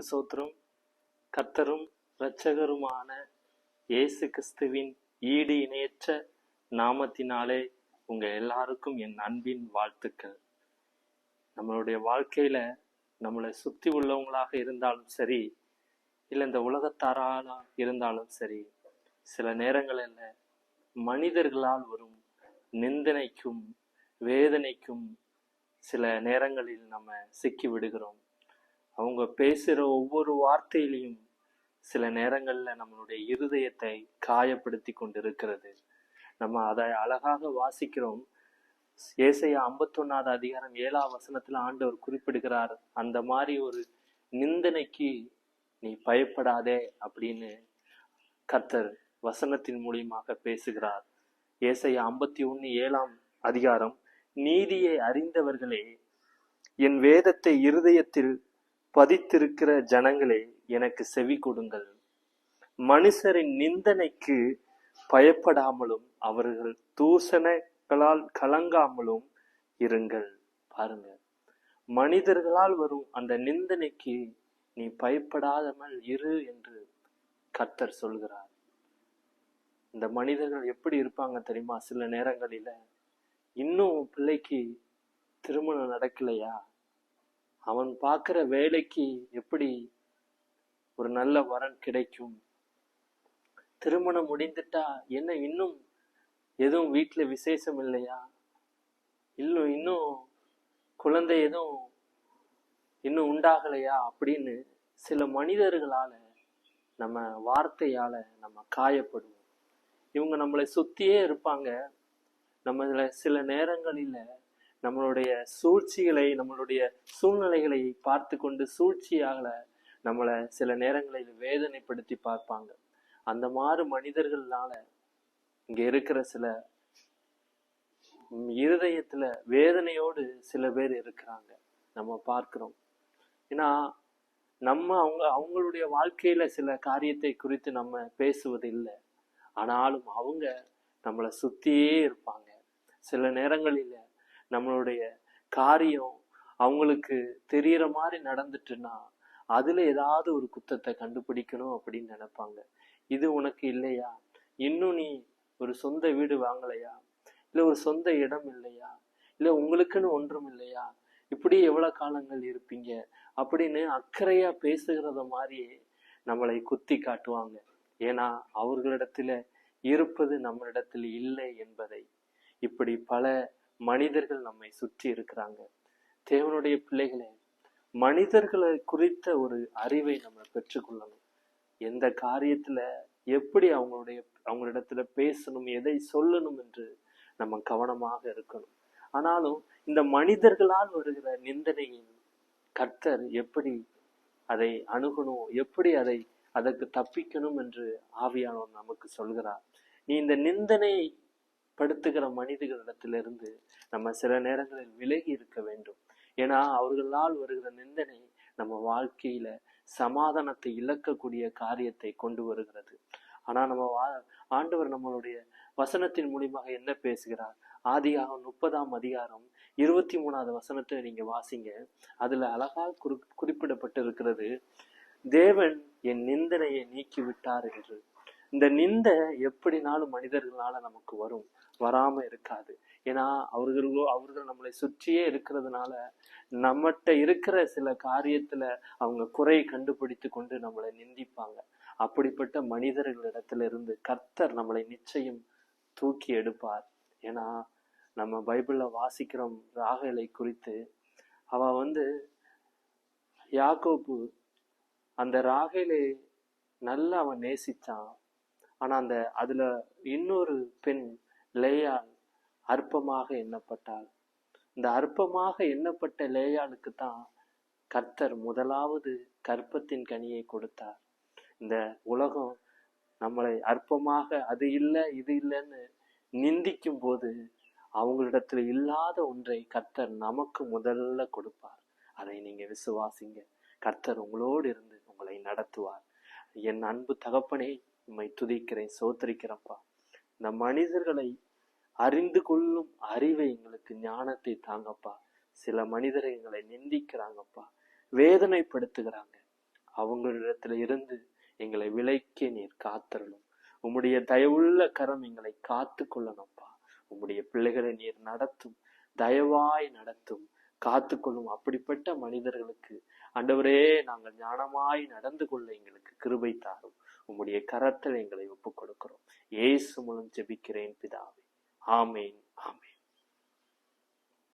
கர்த்தருக்கு சோத்திரம். கர்த்தரும் இரட்சகருமான இயேசு கிறிஸ்துவின் ஈடு இணையற்ற நாமத்தினாலே உங்க எல்லாருக்கும் என் அன்பின் வாழ்த்துக்கள். நம்மளுடைய வாழ்க்கையில நம்மளை சுத்தி உள்ளவங்களாக இருந்தாலும் சரி இல்லை இந்த உலகத்தாராக இருந்தாலும் சரி சில நேரங்களில் மனிதர்களால் வரும் நிந்தனைக்கும் வேதனைக்கும் சில நேரங்களில் நம்ம சிக்கி விடுகிறோம். அவங்க பேசுகிற ஒவ்வொரு வார்த்தையிலையும் சில நேரங்களில் நம்மளுடைய இருதயத்தை காயப்படுத்தி கொண்டிருக்கிறது. நம்ம அதை அழகாக வாசிக்கிறோம். ஏசையா ஐம்பத்தொன்னாவது அதிகாரம் ஏழாம் வசனத்துல ஆண்டவர் குறிப்பிடுகிறார் அந்த மாதிரி ஒரு நிந்தனைக்கு நீ பயப்படாதே அப்படின்னு கர்த்தர் வசனத்தின் மூலியமாக பேசுகிறார். ஏசையா ஐம்பத்தி ஒன்று ஏழாம் அதிகாரம் நீதியை அறிந்தவர்களே என் வேதத்தை இருதயத்தில் பதித்திருக்கிற ஜனங்களே எனக்கு செவி கொடுங்கள். மனுஷரின் நிந்தனைக்கு பயப்படாமலும் அவர்கள் தூசணைகளால் கலங்காமலும் இருங்கள். பாருங்க. மனிதர்களால் வரும் அந்த நிந்தனைக்கு நீ பயப்படாதமல் இரு என்று கர்த்தர் சொல்கிறார். இந்த மனிதர்கள் எப்படி இருப்பாங்க தெரியுமா? சில நேரங்களில இன்னும் பிள்ளைக்கு திருமணம் நடக்கலையா? அவன் பார்க்குற வேலைக்கு எப்படி ஒரு நல்ல வரன் கிடைக்கும்? திருமணம் முடிந்துட்டா என்ன இன்னும் எதுவும் வீட்டுல விசேஷம் இல்லையா? இன்னும் இன்னும் குழந்தை எதுவும் இன்னும் உண்டாகலையா? அப்படின்னு சில மனிதர்களால நம்ம வார்த்தையால நம்ம காயப்படுவோம். இவங்க நம்மளை சுத்தியே இருப்பாங்க. நம்ம சில நேரங்களில நம்மளுடைய சூழ்ச்சிகளை நம்மளுடைய சூழ்நிலைகளை பார்த்து கொண்டு சூழ்ச்சியாகல நம்மளை சில நேரங்களில் வேதனைப்படுத்தி பார்ப்பாங்க. அந்த மாதிரி மனிதர்கள்னால இங்க இருக்கிற சில இருதயத்துல வேதனையோடு சில பேர் இருக்கிறாங்க. நம்ம பார்க்கிறோம். ஏன்னா நம்ம அவங்க அவங்களுடைய வாழ்க்கையில சில காரியத்தை குறித்து நம்ம பேசுவது இல்லை ஆனாலும் அவங்க நம்மளை சுத்தியே இருப்பாங்க. சில நேரங்களில நம்மளுடைய காரியம் அவங்களுக்கு தெரியற மாதிரி நடந்துட்டுன்னா அதுல ஏதாவது ஒரு குத்தத்தை கண்டுபிடிக்கணும் அப்படின்னு நினைப்பாங்க. இது உனக்கு இல்லையா? இன்னும் நீ ஒரு சொந்த வீடு வாங்கலையா? இல்லை ஒரு சொந்த இடம் இல்லையா? இல்லை உங்களுக்குன்னு ஒன்றும் இல்லையா? இப்படி எவ்வளவு காலங்கள் இருப்பீங்க? அப்படின்னு அக்கறையா பேசுகிறத மாதிரியே நம்மளை குத்தி காட்டுவாங்க. ஏன்னா அவர்களிடத்துல இருப்பது நம்மளிடத்தில் இல்லை என்பதை இப்படி பல மனிதர்கள் நம்மை சுற்றி இருக்கிறாங்க. தேவனுடைய பிள்ளைகளே மனிதர்களை குறித்த ஒரு அறிவை நம்ம பெற்றுக்கொள்ளணும். எந்த காரியத்துல எப்படி அவங்களுடைய அவங்களிடத்துல பேசணும் எதை சொல்லணும் என்று நம்ம கவனமாக இருக்கணும். ஆனாலும் இந்த மனிதர்களால் வருகிற நிந்தனையின் கர்த்தர் எப்படி அதை அணுகணும் எப்படி அதை அதற்கு தப்பிக்கணும் என்று ஆவியானவர் நமக்கு சொல்கிறார். நீ இந்த நிந்தனை படுத்துகிற மனிதர்களிடத்திலிருந்து நம்ம சில நேரங்களில் விலகி இருக்க வேண்டும். ஏன்னா அவர்களால் வருகிற நிந்தனை நம்ம வாழ்க்கையில சமாதானத்தை இழக்கக்கூடிய காரியத்தை கொண்டு வருகிறது. ஆனா நம்ம வா- ஆண்டவர் நம்மளுடைய வசனத்தின் மூலியமாக என்ன பேசுகிறார்? ஆதியாகம் முப்பதாம் அதிகாரம் இருபத்தி மூணாவது வசனத்தை நீங்க வாசிங்க. அதுல அழகா குறி குறிப்பிடப்பட்டு இருக்கிறது தேவன் என் நிந்தனையை நீக்கி விட்டார் என்று. இந்த நிந்தை எப்படினாலும் மனிதர்களால நமக்கு வரும் வராம இருக்காது. ஏன்னா அவர்களோ அவர்கள் நம்மளை சுற்றியே இருக்கிறதுனால நம்மகிட்ட இருக்கிற சில காரியத்துல அவங்க குறை கண்டுபிடித்து கொண்டு நம்மளை நிந்திப்பாங்க. அப்படிப்பட்ட மனிதர்களிடத்துல இருந்து கர்த்தர் நம்மளை நிச்சயம் தூக்கி எடுப்பார். ஏன்னா நம்ம பைபிள்ல வாசிக்கிறோம் ராகலை குறித்து அவ வந்து யாக்கோப்பு அந்த ராகலை நல்லா அவன் நேசிச்சான். ஆனால் அந்த அதில் இன்னொரு பெண் லேயால் அற்பமாக எண்ணப்பட்டாள். இந்த அற்பமாக எண்ணப்பட்ட லேயாளுக்கு தான் கர்த்தர் முதலாவது கற்பத்தின் கனியை கொடுத்தார். இந்த உலகம் நம்மளை அற்பமாக அது இல்லை இது இல்லைன்னு நிந்திக்கும் போது அவங்களிடத்துல இல்லாத ஒன்றை கர்த்தர் நமக்கு முதல்ல கொடுப்பார். அதை நீங்க விசுவாசிங்க. கர்த்தர் உங்களோடு இருந்து உங்களை நடத்துவார். என் அன்பு தகப்பனே உம்மை துதிக்கிறேன் சோத்தரிக்கிறப்பா இந்த மனிதர்களை அறிந்து கொள்ளும் அறிவை எங்களுக்கு ஞானத்தை தாங்கப்பா. சில மனிதரை எங்களை நிந்திக்கிறாங்கப்பா. வேதனைப்படுத்துகிறாங்க. அவங்களிடத்துல இருந்து எங்களை விலைக்கு நீர் காத்தரணும் உம்முடைய தயவுள்ள கரம் எங்களை காத்து கொள்ளணும்ப்பா உம்முடைய பிள்ளைகளை நீர் நடத்தும் தயவாய் நடத்தும் காத்துக்கொள்ளும் அப்படிப்பட்ட மனிதர்களுக்கு அண்டவரே நாங்கள் ஞானமாய் நடந்து கொள்ள எங்களுக்கு கிருபை தாரும். உம்முடைய கரத்தில் எங்களை ஒப்புக் கொடுக்கிறோம் ஏசு மூலம் ஜெபிக்கிறேன் பிதாவே. ஆமேன் ஆமேன்.